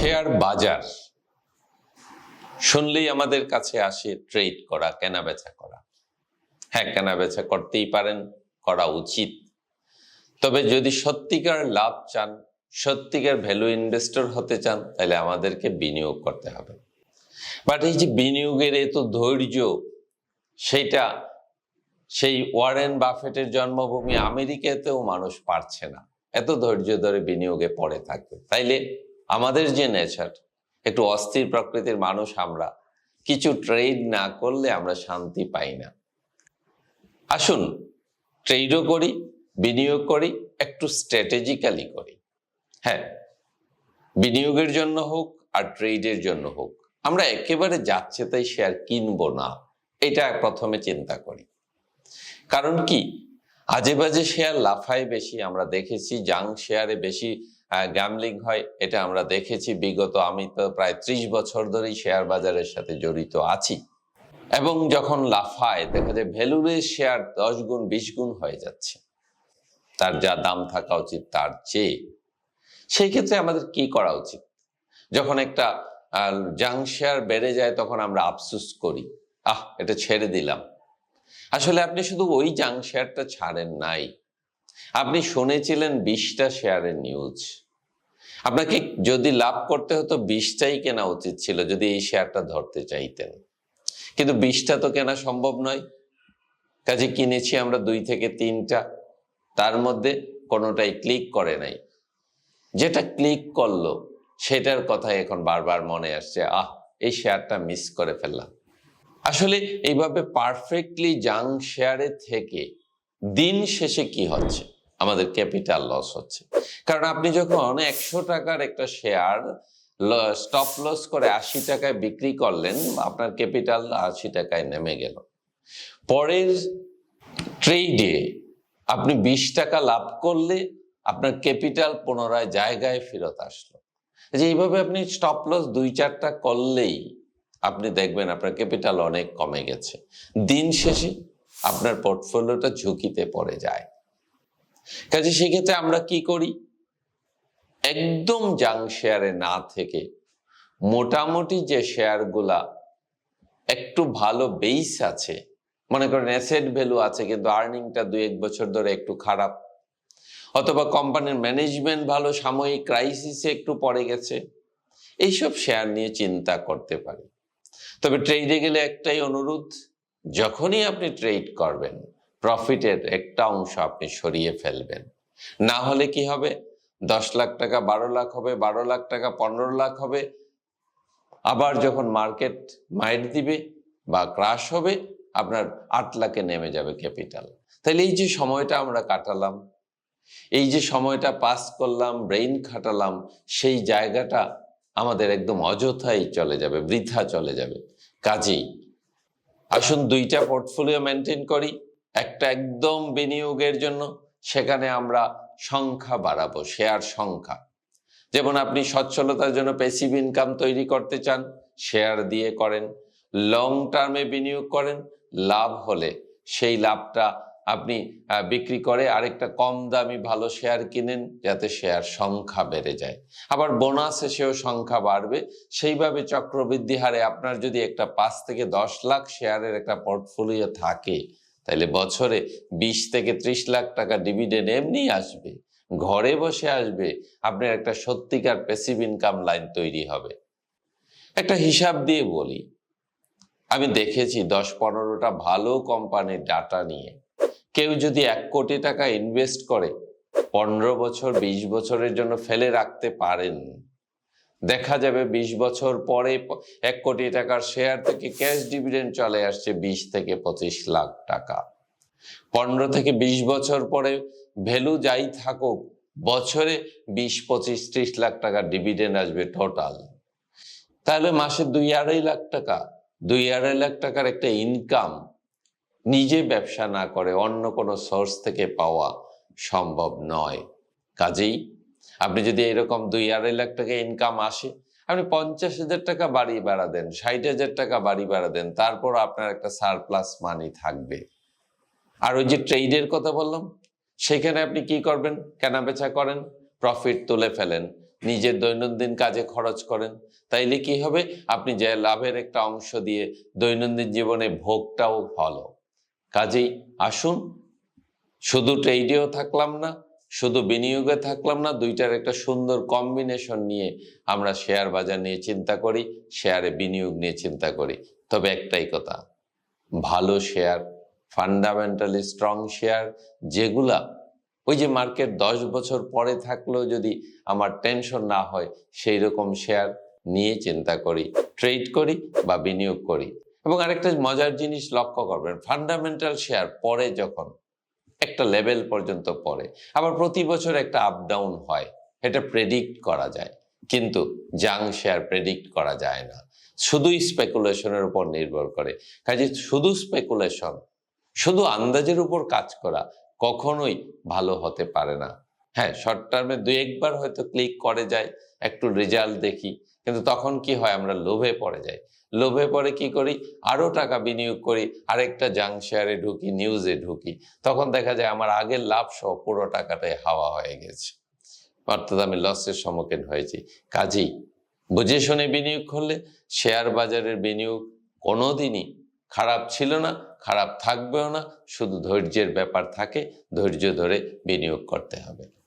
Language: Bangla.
শেয়ার বাজার। শুনলেই আমাদের কাছে আসে ট্রেড করা কেনা বেচা করা। হ্যাঁ কেনা বেচা করতেই পারেন, করা উচিত। তবে যদি সত্যিকার লাভ চান, সত্যিকার ভ্যালু ইনভেস্টর হতে চান, তাহলে আমাদেরকে বিনিয়োগ করতে হবে। বাট এই যে বিনিয়োগের এত ধৈর্য সেইটা সেই ওয়ারেন বাফেটের জন্মভূমি আমেরিকাতেও মানুষ পারছে না। এত ধৈর্য ধরে বিনিয়োগে পড়ে থাকবে তাইলে আমাদের যে নেচার একটু অস্থির প্রকৃতির মানুষ আমরা, কিছু ট্রেড না করলে আমরা শান্তি পাই না। আসুন ট্রেডও করি, বিনিয়োগ করি, একটু স্ট্র্যাটেজিক্যালি করি। হ্যাঁ বিনিয়োগের জন্য হোক আর ট্রেডের জন্য হোক, আমরা একেবারে যাচ্ছে তাই শেয়ার কিনবো না, এটা প্রথমে চিন্তা করি। কারণ কি? আজে বাজে শেয়ার লাফায় বেশি, আমরা দেখেছি জাং শেয়ারে বেশি গ্যামলিং হয়, এটা আমরা দেখেছি বিগত আমি তো প্রায় ত্রিশ বছর ধরেই শেয়ার বাজারের সাথে জড়িত আছি। এবং যখন লাফায় দেখা যায় ভ্যালুরের শেয়ার দশ গুণ, বিশ গুণ হয়ে যাচ্ছে। তার যা দাম থাকা উচিত, তার চেয়ে। সেই ক্ষেত্রে আমাদের কি করা উচিত? যখন একটা জাং শেয়ার বেড়ে যায়, তখন আমরা আফসুস করি, আহ, এটা ছেড়ে দিলাম। আসলে আপনি শুধু ওই জাং শেয়ারটা ছাড়েন নাই। আপনি শুনেছিলেন বিশটা শেয়ারের নিউজ আপনাকে যদি লাভ করতে হতো বিশটাই কেনা উচিত ছিল যদি এই শেয়ারটা ধরতে চাইতেন। কিন্তু বিশটা তো কেনা সম্ভব নয়। কাজে কিনেছি আমরা দুই থেকে তিনটা। তার মধ্যে কোনোটাই ক্লিক করে নাই। যেটা ক্লিক করল, সেটার কথা এখন বারবার মনে আসছে, আহ, এই শেয়ারটা মিস করে ফেললাম। আসলে এইভাবে পারফেক্টলি জাং শেয়ারে থেকে দিন শেষে কি হচ্ছে? আমাদের ক্যাপিটাল লস হচ্ছে। কারণ আপনি যখন একশো টাকার একটা শেয়ার স্টপ লস করে আশি টাকায় বিক্রি করলেন, আপনার ক্যাপিটাল আশি টাকায় নেমে গেল। পরের ট্রেডে আপনি বিশ টাকা লাভ করলে আপনার ক্যাপিটাল পুনরায় জায়গায় ফেরত আসলো। যে এইভাবে আপনি স্টপ লস দুই চারটা করলেই আপনি দেখবেন আপনার ক্যাপিটাল অনেক কমে গেছে। দিন শেষে আপনার পোর্টফোলিওটা ঝুঁকিতে পড়ে যায়। কাজে সেক্ষেত্রে আমরা কি করি? একদম জাং শেয়ারে না থেকে মোটামুটি যে শেয়ারগুলা একটু ভালো বেইস আছে, মনে করেন অ্যাসেট ভ্যালু আছে কিন্তু আর্নিংটা দুই এক বছর ধরে একটু খারাপ, অথবা কোম্পানির ম্যানেজমেন্ট ভালো, সাময়িক ক্রাইসিসে একটু পড়ে গেছে, এইসব শেয়ার নিয়ে চিন্তা করতে পারি। তবে ট্রেডে গেলে একটাই অনুরোধ যখনই আপনি ট্রেড করবেন প্রফিটের একটা অংশ আপনি সরিয়ে ফেলবেন। না হলে কি হবে? দশ লাখ টাকা বারো লাখ হবে, বারো লাখ টাকা পনেরো লাখ হবে। আবার যখন মার্কেট মাইট দিবে বা ক্রাশ হবে, আপনার আট লাখে নেমে যাবে ক্যাপিটাল তাহলে এই যে সময়টা আমরা কাটালাম, এই যে সময়টা পাস করলাম ব্রেইন খাটালাম, সেই জায়গাটা আমাদের একদম অযথাই চলে যাবে, বৃথা চলে যাবে। কাজেই আসুন দুইটা পোর্টফোলিও মেনটেন করি, একটা একদম বিনিয়োগের জন্য, সেখানে আমরা সংখ্যা বাড়াবো শেয়ার সংখ্যা। যেমন আপনি সচ্ছলতার জন্য পেসিভ ইনকাম তৈরি করতে চান শেয়ার দিয়ে করেন লং টার্মে বিনিয়োগ করেন, লাভ হলে সেই লাভটা আপনি বিক্রি করে আরেকটা কম দামি ভালো শেয়ার কিনেন যাতে শেয়ার সংখ্যা বেড়ে যায়। আবার বোনাস এসেও সংখ্যা বাড়বে। সেইভাবে চক্রবৃদ্ধি হারে আপনার যদি একটা পাঁচ থেকে দশ লাখ শেয়ারের একটা পোর্টফোলিও থাকে তাহলে বছরে বিশ থেকে ত্রিশ লাখ টাকা ডিভিডেন্ড এমনি আসবে। ঘরে বসে আসবে। আপনার একটা সত্যিকার প্যাসিভ ইনকাম লাইন তৈরি হবে। একটা হিসাব দিয়ে বলি, আমি দেখেছি দশ পনেরোটা ভালো কোম্পানির ডাটা নিয়ে কেউ যদি এক কোটি টাকা ইনভেস্ট করে, পনেরো বছর, বিশ বছরের জন্য ফেলে রাখতে পারেন। দেখা যাবে বিশ বছর পরে এক কোটি টাকার শেয়ার থেকে ক্যাশ ডিভিডেন্ড চলে আসছে বিশ থেকে পঁচিশ লাখ টাকা। পনেরো থেকে বিশ বছর পরে ভ্যালু যাই থাকুক, বছরে বিশ, পঁচিশ, ত্রিশ লাখ টাকা ডিভিডেন্ড আসবে টোটাল তাহলে মাসে দুই আড়াই লাখ টাকা, দুই আড়াই লাখ টাকার একটা ইনকাম নিজে ব্যবসা না করে অন্য কোনো সোর্স থেকে পাওয়া সম্ভব নয়। কাজেই আপনি যদি এরকম দুই আড়াই লাখ টাকা ইনকাম আসে, আপনি পঞ্চাশ হাজার টাকা বাড়ি বাড়া দেন, ষাট হাজার টাকা বাড়ি বাড়া দেন, তারপর আপনার একটা সারপ্লাস মানি থাকবে। আর ওই যে ট্রেডের কথা বললাম, সেখানে আপনি কি করবেন? কেনা বেচা করেন প্রফিট তুলে ফেলেন, নিজের দৈনন্দিন কাজে খরচ করেন। তাইলে কি হবে? আপনি যে লাভের একটা অংশ দিয়ে দৈনন্দিন জীবনে ভোগটাও ভালো। কাজেই আসুন। শুধু ট্রেডেও থাকলাম না, শুধু বিনিয়োগে থাকলাম না, দুইটার একটা সুন্দর কম্বিনেশন নিয়ে আমরা শেয়ার বাজার নিয়ে চিন্তা করি শেয়ারে বিনিয়োগ নিয়ে চিন্তা করি। তবে একটাই কথা, ভালো শেয়ার ফান্ডামেন্টালি স্ট্রং শেয়ার যেগুলা ওই যে মার্কেট দশ বছর পরে থাকলেও যদি আমার টেনশন না হয় সেই রকম শেয়ার নিয়ে চিন্তা করি ট্রেড করি বা বিনিয়োগ করি। এবং আরেকটা মজার জিনিস লক্ষ্য করবেন ফান্ডামেন্টাল শেয়ার পরে যখন একটা লেভেল পর্যন্ত পড়ে, আবার প্রতি বছর একটা আপ ডাউন হয়, এটা প্রেডিক্ট করা যায়, কিন্তু জাং শেয়ার প্রেডিক্ট করা যায় না। শুধুই স্পেকুলেশনের উপর নির্ভর করে, কাজে শুধু স্পেকুলেশন শুধু আন্দাজের উপর কাজ করা কখনোই ভালো হতে পারে না। হ্যাঁ শর্ট টার্মে দুই একবার হয়তো ক্লিক করে যায় একটু রেজাল্ট দেখি, কিন্তু তখন কি হয়, আমরা লোভে পড়ে যাই। লোভে পরে কি করি? আরও টাকা বিনিয়োগ করি, আরেকটা জাং শেয়ারে ঢুকি নিউজে ঢুকি। তখন দেখা যায় আমার আগের লাভ সহ পুরো টাকাটাই হাওয়া হয়ে গেছে। অর্থাৎ আমি লসের সম্মুখীন হয়েছি। কাজেই বুঝে শুনে বিনিয়োগ করলে শেয়ার বাজারের বিনিয়োগ কোনোদিনই খারাপ ছিল না, খারাপ থাকবেও না। শুধু ধৈর্যের ব্যাপার থাকে, ধৈর্য ধরে বিনিয়োগ করতে হবে।